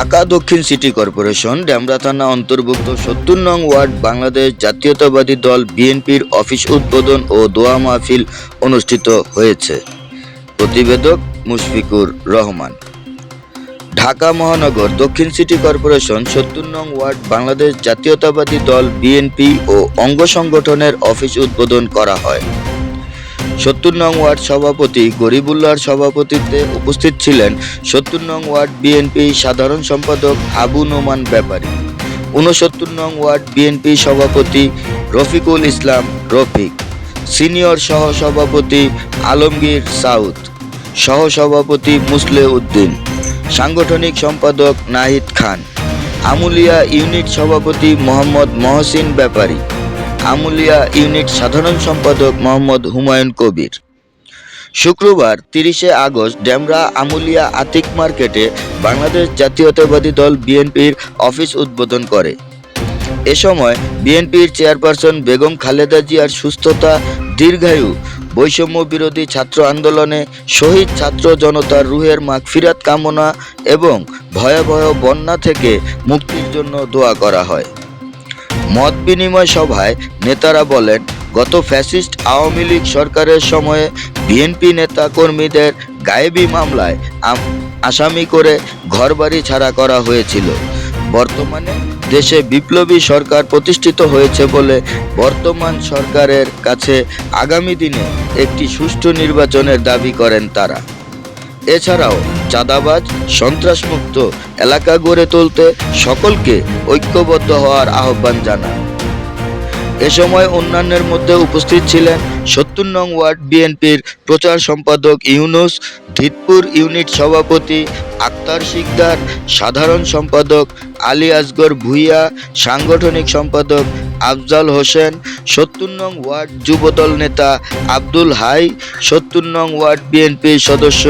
ঢাকা দক্ষিণ city corporation, Demra থানা অন্তর্ভুক্ত সত্তর নং ওয়ার্ড, বাংলাদেশ জাতীয়তাবাদী দল বিএনপির অফিস উদ্বোধন ও দোয়া মাহফিল অনুষ্ঠিত হয়েছে। প্রতিবেদক মুশফিকুর রহমান। ঢাকা মহানগর দক্ষিণ সিটি কর্পোরেশন, সত্তর নং ওয়ার্ড, বাংলাদেশ জাতীয়তাবাদী দল বিএনপি ও অঙ্গ সংগঠনের অফিস উদ্বোধন করা হয়। সত্তর নং ওয়ার্ড সভাপতি গরিবুল্লাহর সভাপতিত্বে উপস্থিত ছিলেন সত্তর নং ওয়ার্ড বিএনপি সাধারণ সম্পাদক আবু নোমান ব্যাপারী ঊনসত্তর নং ওয়ার্ড বিএনপি সভাপতি রফিকুল ইসলাম রফিক, সিনিয়র সহসভাপতি আলমগীর সাউদ, সহসভাপতি মুসলে উদ্দিন, সাংগঠনিক সম্পাদক নাহিদ খান, আমুলিয়া ইউনিট সভাপতি মোহাম্মদ মহসিন ব্যাপারী। আমুলিয়া ইউনিট সাধারণ সম্পাদক মোহাম্মদ হুমায়ুন কবির। শুক্রবার তিরিশে আগস্ট ডেমরা আমুলিয়া আতিক মার্কেটে বাংলাদেশ জাতীয়তাবাদী দল বিএনপির অফিস উদ্বোধন করে। এ সময় বিএনপির চেয়ারপারসন বেগম খালেদা জিয়ার সুস্থতা, দীর্ঘায়ু, বৈষম্য বিরোধী ছাত্র আন্দোলনে শহীদ ছাত্র জনতার রুহের মাগফিরাত কামনা এবং ভয়াবহ বন্যা থেকে মুক্তির জন্য দোয়া করা হয়। মত বিনিময় সভায় নেতারা বলেন, গত ফ্যাসিস্ট আওয়ামী লীগ সরকারের সময়ে বিএনপি নেতা কর্মীদের গায়েবী মামলায় আসামি করে ঘরবাড়ি ছাড়া করা হয়েছিল। বর্তমানে দেশে বিপ্লবী সরকার প্রতিষ্ঠিত হয়েছে বলে বর্তমান সরকারের কাছে আগামী দিনে একটি সুষ্ঠু নির্বাচনের দাবি করেন তারা। এছাড়াও চাঁদাবাজ সন্ত্রাসমুক্ত এলাকা গড়ে তুলতে সকলকে ঐক্যবদ্ধ হওয়ার আহ্বান জানান এ সময় অন্যান্যের মধ্যে উপস্থিত ছিলেন সত্তর নং ওয়ার্ড বিএনপির প্রচার সম্পাদক ইউনুস, ধিতপুর ইউনিট সভাপতি আক্তার শিকদার, সাধারণ সম্পাদক আলী আসগর ভুইয়া, সাংগঠনিক সম্পাদক আফজাল হোসেন, সত্তর নং ওয়ার্ড যুবদল নেতা আব্দুল হাই, সত্তর নং ওয়ার্ড বিএনপির সদস্য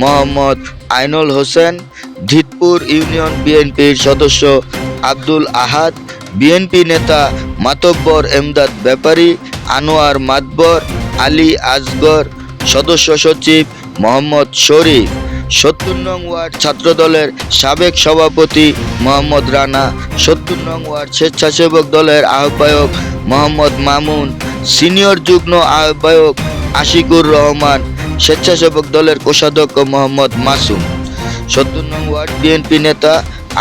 মোহাম্মদ আইনুল হোসেন, ধিতপুর ইউনিয়ন বিএনপির সদস্য আব্দুল আহাদ বিএনপি নেতা মাতব্বর এমদাদ ব্যাপারী, আনোয়ার মাতবর আলী আসগর, সদস্য সচিব মোহাম্মদ শরীফ, সত্তর নং ওয়ার্ড ছাত্রদলের সাবেক সভাপতি মোহাম্মদ রানা, সত্তর নং ওয়ার্ড স্বেচ্ছাসেবক দলের আহ্বায়ক মোহাম্মদ মামুন, সিনিয়র যুগ্ম আহ্বায়ক আশিকুর রহমান, স্বেচ্ছাসেবক দলের কোষাধ্যক্ষ মোহাম্মদ মাসুম। সত্তর নং ওয়ার্ড বিএনপি নেতা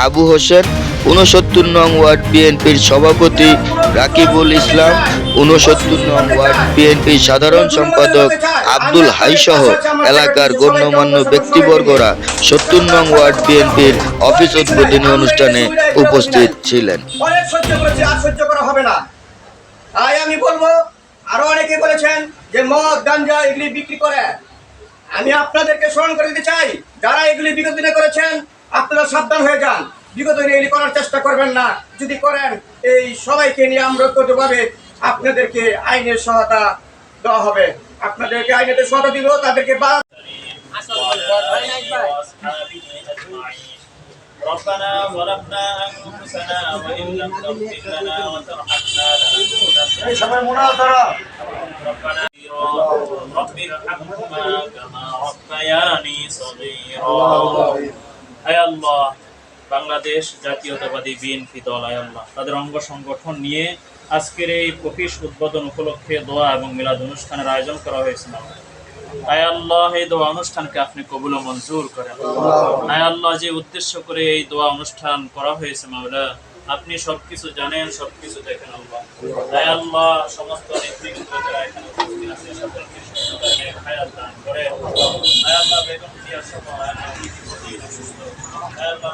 আবু হোসেন ঊনসত্তর নং ওয়ার্ড বিএনপির সভাপতি রাকিবুল ইসলাম, ঊনসত্তর নং ওয়ার্ড বিএনপির সাধারণ সম্পাদক আব্দুল হাইসহ এলাকার গণ্যমান্য ব্যক্তিবর্গরা সত্তর নং ওয়ার্ড বিএনপির অফিস উদ্বোধনী অনুষ্ঠানে উপস্থিত ছিলেন। তাই আমি বলব, আরও অনেকে বলেছেন যে মদ, গাঞ্জা এগুলি বিক্রি করে। আমি আপনাদেরকে স্মরণ করে দিতে চাই, যারা এগুলি দিনে করেছেন, আপনারা সাবধান হয়ে যান বিগত দিনে এগুলি করার চেষ্টা করবেন না যদি করেন এই সবাইকে নিয়ে আমরা কতভাবে আপনাদেরকে আইনের সহায়তা দেওয়া হবে আপনাদেরকে আইনের সহায়তা দিব তাদেরকে বা ربنا ظلمنا أنفسنا وإن لم تغفر لنا وترحمنا لنكونن ربنا رب ارحمهما كما ربياني صغيرا আয় আল্লাহ বাংলাদেশ জাতীয়তাবাদী বিএনপি দল, আয় আল্লাহ। তাদের অঙ্গ সংগঠন নিয়ে আজকের এই অফিস উদ্বোধন উপলক্ষে দোয়া এবং মিলাদ অনুষ্ঠানের আয়োজন করা হয়েছিল আয় আল্লাহ, এই দোয়া অনুষ্ঠানকে আপনি কবুল মঞ্জুর করেন। আয় যে উদ্দেশ্য করে এই দোয়া অনুষ্ঠান করা হয়েছে মাওলা, আপনি সবকিছু জানেন, সবকিছু দেখেন আল্লাহ। আয় আল্লাহ, সমস্ত আল্লাহ, বেগম জিয়া সহ আয় আল্লাহ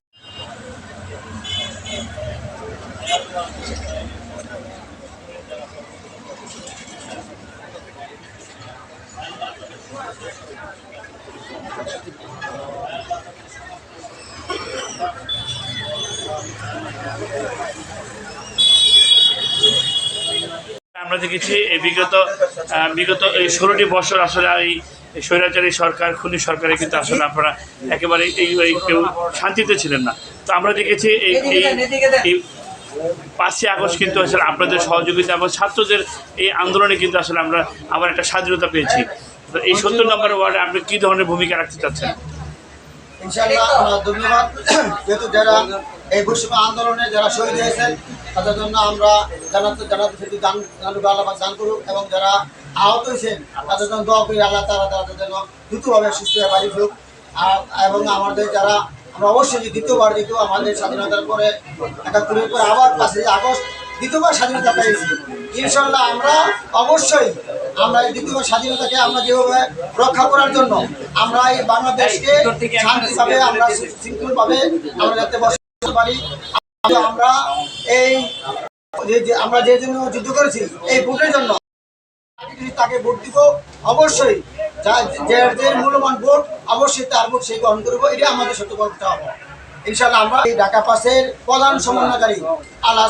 আমরা দেখেছি এই বিগত বিগত এই ষোলোটি বছর আসলে এই স্বৈরাচারী সরকার, খুনি সরকারে কিন্তু আসলে আপনারা একেবারে এই কেউ শান্তিতে ছিলেন না। তো আমরা দেখেছি এই পাঁচই আগস্ট কিন্তু আসলে আপনাদের সহযোগিতা এবং ছাত্রদের এই আন্দোলনে কিন্তু আসলে আমরা আবার একটা স্বাধীনতা পেয়েছি। তো এই সত্তর নম্বর ওয়ার্ডে আপনি কী ধরনের ভূমিকা রাখতে চাচ্ছেন? ইনশাআল্লাহ আমরা ধন্যবাদ। যেহেতু যারা এই বৈষম্য আন্দোলনে যারা শহীদ হয়েছেন তাদের জন্য আমরা জানাতে জানাতে সেটি দান জানুক আল্লাহ দান করুক এবং যারা আহত হয়েছেন তাদের জন্য দোয়া করি আল্লাহ তারা তাদের জন্য দ্রুতভাবে সুস্থ হয়ে বাড়ি ফিরুক। আর এবং আমাদের যারা আমরা অবশ্যই যে দ্বিতীয়বার দ্বিতীয় আমাদের স্বাধীনতার পরে একাত্তরের পরে আবার পাঁচই আগস্ট দ্বিতীয়বার স্বাধীনতা পেয়েছি। ইনশাল্লাহ আমরা অবশ্যই আমরা এই দ্বিতীয়বার স্বাধীনতাকে আমরা যেভাবে রক্ষা করার জন্য আমরা এই বাংলাদেশকে শান্তিভাবে আমরা শৃঙ্খলভাবে আমরা যাতে করতে পারি। আমরা এই আমরা যে জন্য যুদ্ধ করেছি এই ভোটের জন্য তাকে ভোট দিব অবশ্যই। যা- মূল্যবান ভোট অবশ্যই তার ভোট সেই গ্রহণ করব। এটা আমাদের সত্য করতে হবে। ইনশাল্লাহ আমরা এই ঢাকা পাশের প্রধান সমন্বয়কারী আল্লাহ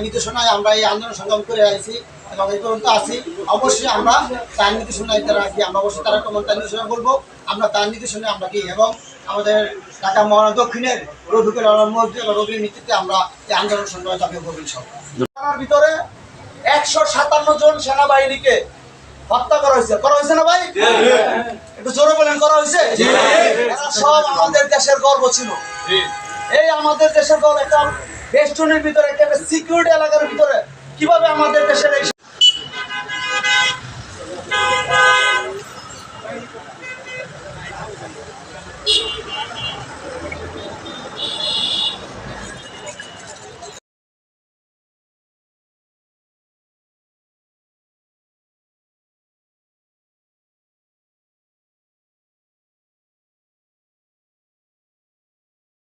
নির্দেশনায় আমরা এই আন্দোলন সংগ্রাম করে আসছি। এবং এই পর্যন্ত আছি। অবশ্যই আমরা তার নির্দেশনায় তারা কি আমরা অবশ্যই তারা কেমন তার নির্দেশনা বলব আমরা তার নির্দেশনায় আমরা কি এবং আমাদের ঢাকা মহানগর দক্ষিণের রফিকুল আলম মসজিদ এবং রবির নেতৃত্বে আমরা এই আন্দোলন সংগ্রামে থানার ভিতরে একশো সাতান্ন জন সেনাবাহিনীকে হত্যা করা হয়েছে। করা হয়েছে না ভাই? একটু জোরে বলেন করা হয়েছে? সব আমাদের দেশের গর্ব ছিল। এই আমাদের দেশের গর্ব একটা বেষ্টনের ভিতরে একটা সিকিউরিটি এলাকার ভিতরে। কীভাবে আমাদের দেশের এই